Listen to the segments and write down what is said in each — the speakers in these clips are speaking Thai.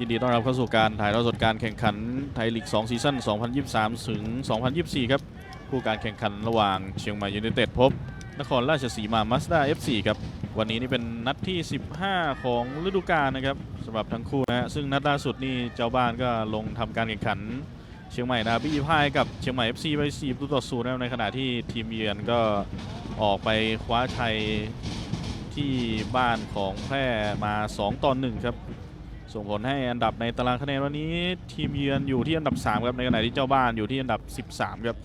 ยินดีต้อนรับเข้าสู่การถ่ายทอดสดการแข่งขันไทยลีก 2 ซีซั่น 2023 ถึง 2024 ครับผู้การแข่งขันระหว่างเชียงใหม่ยูไนเต็ดพบ นครราชสีมามาสด้า FC ครับ วันนี้นี่เป็นนัดที่ 15 ของฤดูกาลนะครับสำหรับทั้งคู่นะฮะซึ่งนัดล่าสุดนี่เจ้าบ้านก็ลงทำการแข่งขัน เชียงใหม่นาบี้พ่ายกับเชียงใหม่ FC ไป4ประตูต่อ0นะครับในขณะที่ทีมเยือนก็ออกไปคว้าชัยที่บ้านของแพร่มา 2 ต่อ 1 ครับ ส่งผลให้อันดับในตารางคะแนนวันนี้ ทีมเยือนอยู่ที่อันดับ 3 ครับในขณะที่เจ้าบ้านอยู่ที่อันดับ 13 ครับ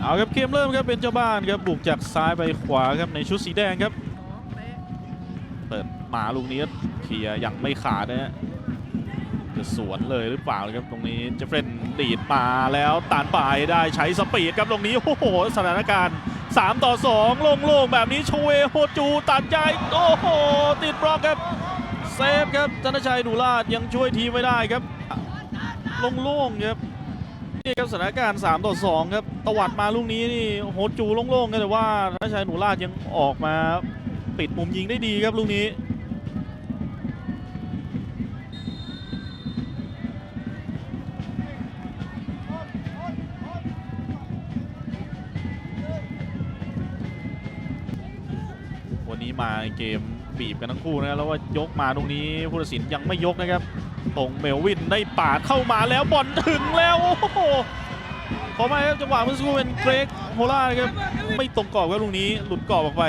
เอาครับเกมเริ่มครับเป็นเจ้าบ้านครับบุกจากซ้ายไปขวาครับในชุดสีแดงครับ เปิดหมาลูกนี้เคลียยังไม่ขาดนะฮะจะสวนเลยหรือเปล่าครับตรงนี้เจฟเฟรนดีดมาแล้วตานปลายได้ใช้สปีดครับตรงนี้โอ้โหสถานการณ์ 3 ต่อ 2 โล่งๆ แบบนี้ชเวโฮจู ตัดใจโอ้โห ติดบล็อกครับ เซฟครับธนชัยดูลาดยังช่วยทีมไม่ได้ครับ โล่งๆครับนี่ครับสถานการณ์ 3 ต่อ 2 ครับ ตวัดมาลูกนี้นี่โฮจูโล่งๆกันแต่ว่าธนชัยหนูลาดยังออกมา ปิดมุมยิงได้ดีครับลูกนี้ มาเกมบีบกันทั้งคู่นะแล้วว่ายกมาตรงนี้ผู้ตัดสินยังไม่ยกนะครับตรงเมลวินได้ปาดเข้ามาแล้วบอลถึงแล้วโอ้โหขอมาครับจังหวะเมื่อสักครู่เป็นเกรกโฮล่านะครับไม่ตรงกรอบครับลูกนี้หลุดกรอบออกไป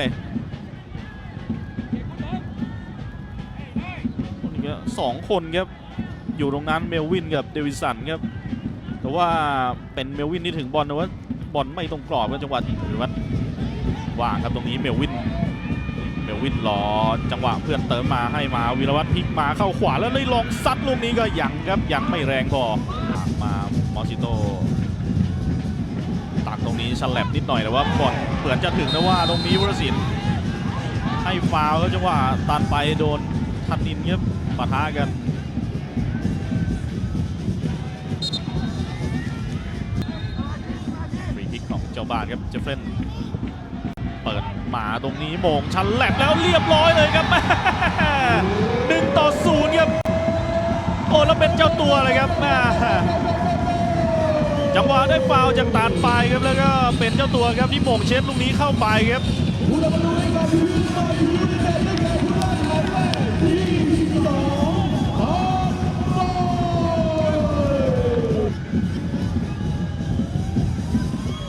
นนี้ก็สองคนครับอยู่ตรงนั้นเมลวินกับเดวิสันครับแต่ว่าเป็นเมลวินที่ถึงบอลแต่ว่าบอลไม่ตรงกรอบครับจังหวะหรือว่าวางครับตรงนี้เมลวิน มลวินรอจังหวะเพื่อนเติมมาให้มาวีรวัตรพลิกมาเข้าขวาแล้วเลยลองซัดลูกนี้ก็ยังครับยังไม่แรงพอมามอสิโตตักตรงนี้ฉลับนิดหน่อยแต่ว่าบอลเปือจะถึงนะว่าตรงนี้วรศิลป์ให้ฟาวแล้วจังหวะตันไปโดนทันนินครับปะทะกันฟรีคิกของเจ้าบ้านครับเจฟเฟน เปิดหมาตรงนี้โมงชันแหลบแล้วเรียบร้อยเลยครับแม่หนึ่งต่อศูนย์ครับโอ้แล้วเป็นเจ้าตัวเลยครับแม่จังหวะได้ฟาวจากตานปลายครับแล้วก็เป็นเจ้าตัวครับที่โมงเช็ดลูกนี้เข้าไปครับ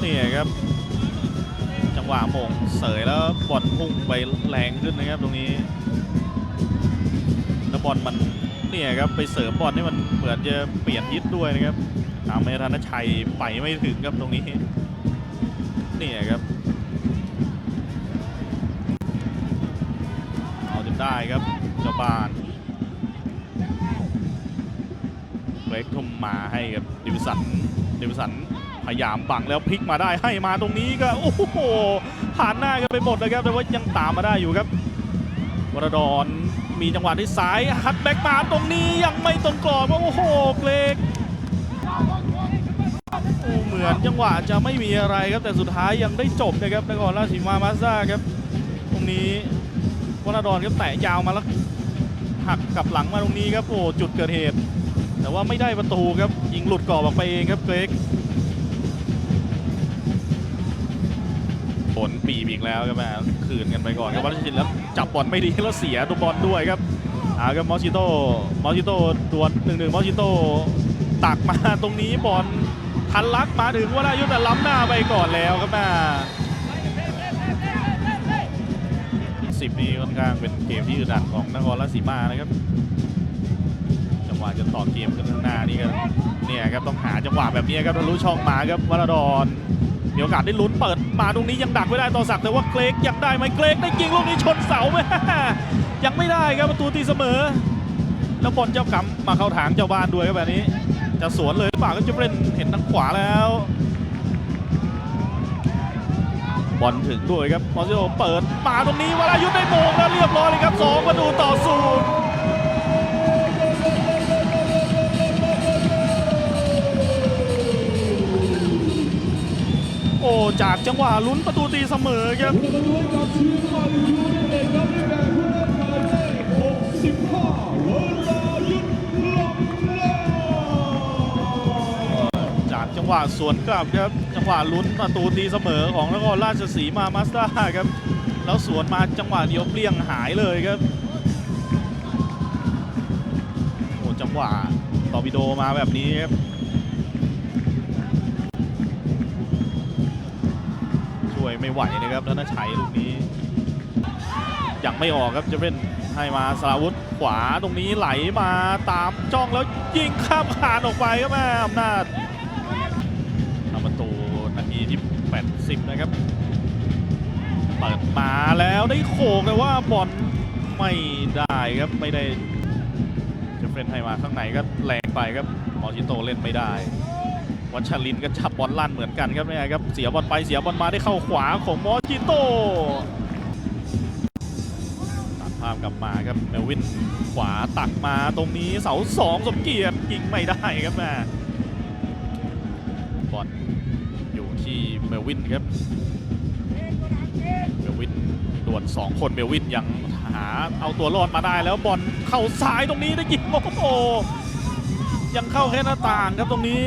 นี่ครับ หวะโมงเสยแล้วบอลพุ่งไปแรงขึ้นนะครับตรงนี้แล้วบอลมันเนี่ยครับไปเสริมบอลให้มันเหมือนจะเปลี่ยนทิศด้วยนะครับทำให้ธนชัยไปไม่ถึงครับตรงนี้เนี่ยครับเอาจนได้ครับเจ้าบ้านเบรกทุ่มมาให้กับดิวสันดิวสัน พยายามบังแล้วพลิกมาได้ให้มาตรงนี้ก็โอ้โหผ่านหน้ากันไปหมดเลยครับแต่ว่ายังตามมาได้อยู่ครับวรดอนมีจังหวะที่ซ้ายฮัดแบ็กมาตรงนี้ยังไม่ตรงกรอบโอ้โหเกรกโอ้เหมือนจังหวะจะไม่มีอะไรครับแต่สุดท้ายยังได้จบนะครับนครราชสีมามาสด้าครับ ตรงนี้วรดอนก็แตะยาวมาแล้วหักกลับหลังมาตรงนี้ครับโอ้จุดเกิดเหตุ แต่ว่าไม่ได้ประตูครับยิงหลุดกรอบออกไปเองครับเกรก ผลปีบอีกแล้วครับแม่คืนกันไปก่อนครับวัชชินแล้วจับบอลไม่ดีแล้วเสียตัวบอลด้วยครับอาครับมอชิโต้มอชิโต้ดวหนึ่งหนึ่งมอชิโต้ตักมาตรงนี้บอลทันลักมาถึงวรายุทธ์แต่ล้ำหน้าไปก่อนแล้วครับแม่สิบนี่ค่อนข้างเป็นเกมที่อึดอัดของนครราชสีมานะครับจังหวะจะต่อเกมกันข้างหน้านี่ก็เนี่ยครับต้องหาจังหวะแบบนี้ครับทะลุช่องมาครับวราดอน มีโอกาสได้ลุ้นเปิดมาตรงนี้ยังดักไม่ได้ต่อสักแต่ว่าเกรกยังได้ไหมเกรกได้ยิงลูกนี้ชนเสาไหมยังไม่ได้ครับประตูตีเสมอ แล้วบอลเจ้ากรรมมาเข้าทางเจ้าบ้านด้วยครับแบบนี้ จะสวนเลยหรือเปล่าก็จะเล่นเห็นทางขวาแล้วบอลถึงด้วยครับมอซิโอเปิดมาตรงนี้วรายุทธ์ได้โมงแล้วเรียบร้อยเลยครับสองประตูต่อศูนย์ จากจังหวะลุ้นประตูตีเสมอครับจากจังหวะสวนกลับครับ จังหวะลุ้นประตูตีเสมอของนครราชสีมามาสด้าครับ แล้วสวนมาจังหวะเดียวเปลี่ยงหายเลยครับโอ้จังหวะตอร์ปิโดมาแบบนี้ครับ วยไม่ไหวนะครับธนชัยลูกนี้ยังไม่ออกครับจะเป็นให้มาสราวุธขวาตรงนี้ไหลมาตามจ้องแล้วยิงข้ามคานออกไปครับแม่อำนาจทำประตูนาทีที่ 80 นะครับเปิดมาแล้วได้โขกแต่ว่าบอลไม่ได้ครับไม่ได้จะเฟรนให้มาข้างในก็แรงไปครับมอชิโตเล่นไม่ได้ วัชรินก็จับบอลลั่นเหมือนกันครับเนี่ยครับเสียบอลไปเสียบอลมาได้เข้าขวาของมอจิโตตัดภาพกลับมาครับเมลวินขวาตักมาตรงนี้เสาสองสมเกียรติยิงไม่ได้ครับแม่บอลอยู่ที่เมลวินครับเมลวินดวลสองคนเมลวินยังหาเอาตัวรอดมาได้แล้วบอลเข้าซ้ายตรงนี้ได้ยิงโอ้โหยังเข้าแค่หน้าต่างครับตรงนี้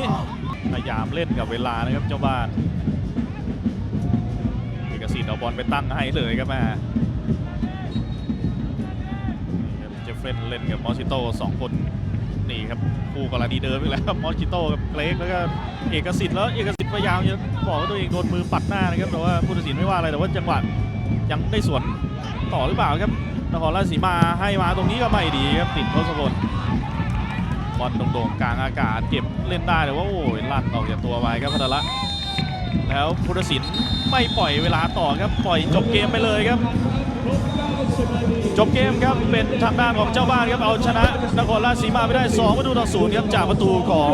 พยายามเล่นกับเวลานะครับเจ้าบ้านเอกสิทธิ์เอาบอลไปตั้งให้เลยครับแม่เจฟเฟนเล่นกับมอสซิโต้สองคนนี่ครับคู่กรณีเดิมอีกแล้วมอสซิโต้กับเกรกแล้วก็เอกสิทธิ์แล้วเอกสิทธิ์พยายามจะบอกว่าตัวเองโดนมือปัดหน้านะครับแต่ว่าผู้ตัดสินไม่ว่าอะไรแต่ว่าจังหวะยังได้สวนต่อหรือเปล่าครับนครราชสีมาให้มาตรงนี้ก็ไม่ดีครับติดทศพล บอลโด่งๆกลางอากาศเก็บเล่นได้แต่ว่าโอ้ยลั่นออกจากตัวไปครับพัทละแล้วพุทธศิลป์ไม่ปล่อยเวลาต่อครับปล่อยจบเกมไปเลยครับ จบเกมครับเป็นทางด้านของเจ้าบ้านครับเอาชนะนครราชสีมาไปได้ 2 ประตูต่อศูนย์ครับจากประตูของ